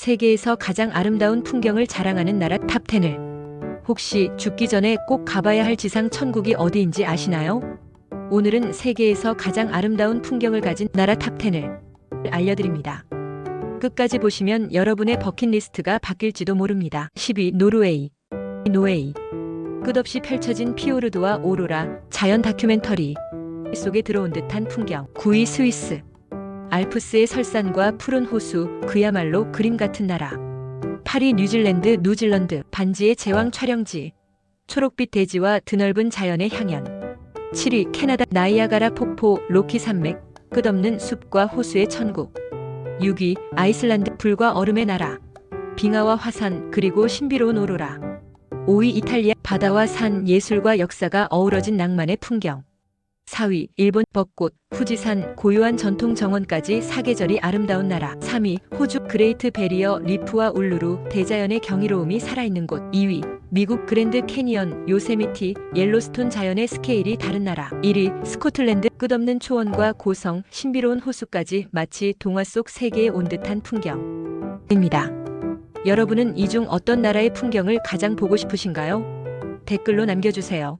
세계에서 가장 아름다운 풍경을 자랑하는 나라 탑10을 혹시 죽기 전에 꼭 가봐야 할 지상 천국이 어디인지 아시나요? 오늘은 세계에서 가장 아름다운 풍경을 가진 나라 탑10을 알려드립니다. 끝까지 보시면 여러분의 버킷리스트가 바뀔지도 모릅니다. 10위 노르웨이 노웨이 끝없이 펼쳐진 피오르드와 오로라 자연 다큐멘터리 속에 들어온 듯한 풍경 9위 스위스 알프스의 설산과 푸른 호수 그야말로 그림 같은 나라. 8위 뉴질랜드 뉴질랜드 반지의 제왕 촬영지. 초록빛 대지와 드넓은 자연의 향연. 7위 캐나다 나이아가라 폭포 로키 산맥. 끝없는 숲과 호수의 천국. 6위 아이슬란드 불과 얼음의 나라. 빙하와 화산 그리고 신비로운 오로라. 5위 이탈리아 바다와 산 예술과 역사가 어우러진 낭만의 풍경 4위 일본 벚꽃 후지산 고유한 전통 정원까지 사계절이 아름다운 나라 3위 호주 그레이트 베리어 리프와 울루루 대자연의 경이로움이 살아있는 곳 2위 미국 그랜드 캐니언 요세미티 옐로스톤 자연의 스케일이 다른 나라 1위 스코틀랜드 끝없는 초원과 고성 신비로운 호수까지 마치 동화 속 세계에 온 듯한 풍경입니다. 여러분은 이 중 어떤 나라의 풍경을 가장 보고 싶으신가요? 댓글로 남겨주세요.